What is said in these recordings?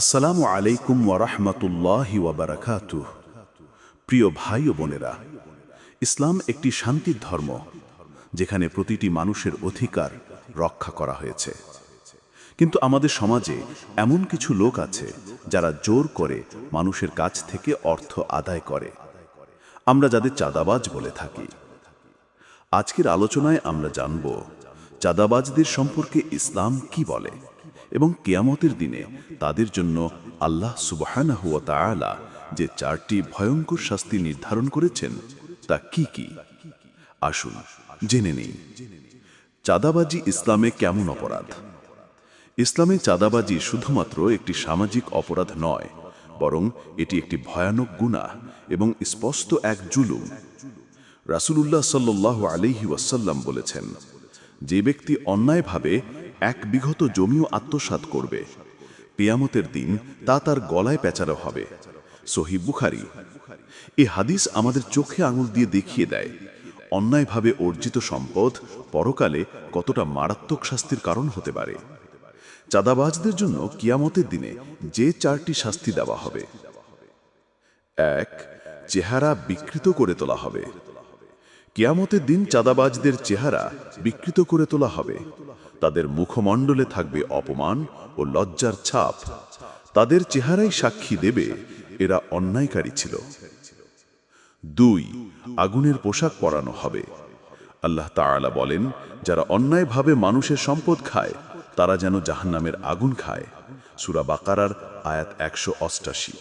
আসসালামু আলাইকুম ওয়ারহমতুল্লাহি ওয়াবারাকাতুহ প্রিয় ভাই ও বোনেরা, ইসলাম একটি শান্তির ধর্ম, যেখানে প্রতিটি মানুষের অধিকার রক্ষা করা হয়েছে। কিন্তু আমাদের সমাজে এমন কিছু লোক আছে যারা জোর করে মানুষের কাছ থেকে অর্থ আদায় করে। আমরা যাদের চাঁদাবাজ বলে থাকি। আজকের আলোচনায় আমরা জানব, চাঁদাবাজদের সম্পর্কে ইসলাম কি বলে? এবং কেয়ামতের দিনে তাদের জন্য আল্লাহ সুবহানাহু ওয়া তাআলা যে চারটি ভয়ঙ্কর শাস্তি নির্ধারণ করেছেন, তা কি কি? আসুন, জেনে নেই। চাঁদাবাজি ইসলামে কেমন অপরাধ? ইসলামে চাঁদাবাজি শুধুমাত্র একটি সামাজিক অপরাধ নয়, বরং এটি একটি ভয়ানক গুনাহ এবং স্পষ্ট এক জুলুম। রাসূলুল্লাহ সাল্লাল্লাহু আলাইহি ওয়াসাল্লাম বলেছেন, যে ব্যক্তি অন্যায়ভাবে এক বিঘত জমিও আত্মসাৎ করবে। পেয়ামতের দিন তা তার গলায় পেঁচানো হবে। সহি বুখারি। এ হাদিস আমাদের চোখে আঙুল দিয়ে দেখিয়ে দেয়। অন্যায়ভাবে অর্জিত সম্পদ পরকালে কতটা মারাত্মক শাস্তির কারণ হতে পারে। চাঁদাবাজদের জন্য কিয়ামতের দিনে যে চারটি শাস্তি দেওয়া হবে। এক, চেহারা বিকৃত করে তোলা হবে। কিয়ামতের দিন চাঁদাবাজদের চেহারা বিকৃত করে তোলা হবে। তাদের মুখমণ্ডলে থাকবে অপমান ও লজ্জার ছাপ। তাদের চেহারাই সাক্ষী দেবে, এরা অন্যায়কারী ছিল। দুই, আগুনের পোশাক পরানো হবে। আল্লাহ তাআলা বলেন, যারা অন্যায়ভাবে মানুষের সম্পদ খায়, তারা যেন জাহান্নামের আগুন খায়। সুরা বাকারার আয়াত একশো অষ্টাশি।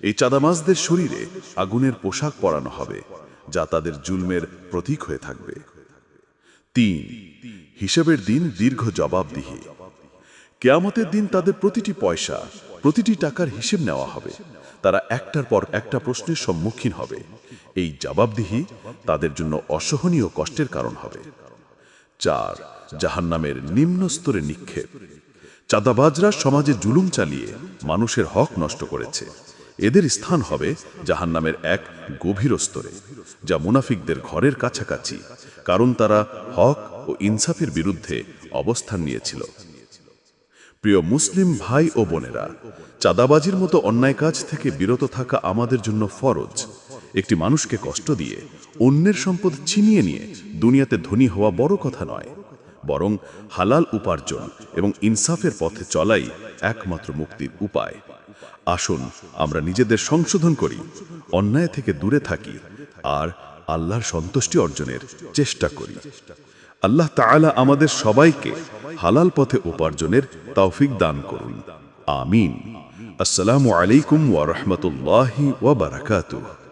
এই চাঁদামাজদের শরীরে আগুনের পোশাক পরানো হবে। যা তাদের জুলমের প্রতীক হয়ে থাকবে। তিন, হিসাবের দিন দীর্ঘ জবাবদিহি। কেয়ামতের দিন তাদের প্রতিটি পয়সা, প্রতিটি টাকার হিসেব নেওয়া হবে। তারা একটার পর একটা প্রশ্নের সম্মুখীন হবে। এই জবাবদিহি তাদের জন্য অসহনীয় কষ্টের কারণ হবে। চার, জাহান্নামের নিম্ন স্তরে নিক্ষেপ। চাঁদাবাজরা সমাজে জুলুম চালিয়ে মানুষের হক নষ্ট করেছে। এদের স্থান হবে জাহান্নামের এক গভীর স্তরে, যা মুনাফিকদের ঘরের কাছাকাছি, কারণ তারা হক ও ইনসাফের বিরুদ্ধে অবস্থান নিয়েছিল। প্রিয় মুসলিম ভাই ও বোনেরা, চাঁদাবাজির মতো অন্যায় কাজ থেকে বিরত থাকা আমাদের জন্য ফরজ। একটি মানুষকে কষ্ট দিয়ে অন্যের সম্পদ ছিনিয়ে নিয়ে দুনিয়াতে ধনী হওয়া বড় কথা নয়, বরং হালাল উপার্জন এবং ইনসাফের পথে চলাই একমাত্র মুক্তির উপায়। আসুন, আমরা নিজেদের সংশোধন করি, অন্যায় থেকে দূরে থাকি, আর আল্লাহর সন্তুষ্টি অর্জনের চেষ্টা করি। আল্লাহ তালা আমাদের সবাইকে হালাল পথে উপার্জনের তৌফিক দান করুন। আমিন। আসসালামু আলাইকুম ওয়া রাহমাতুল্লাহি ওয়া বারাকাতুহু।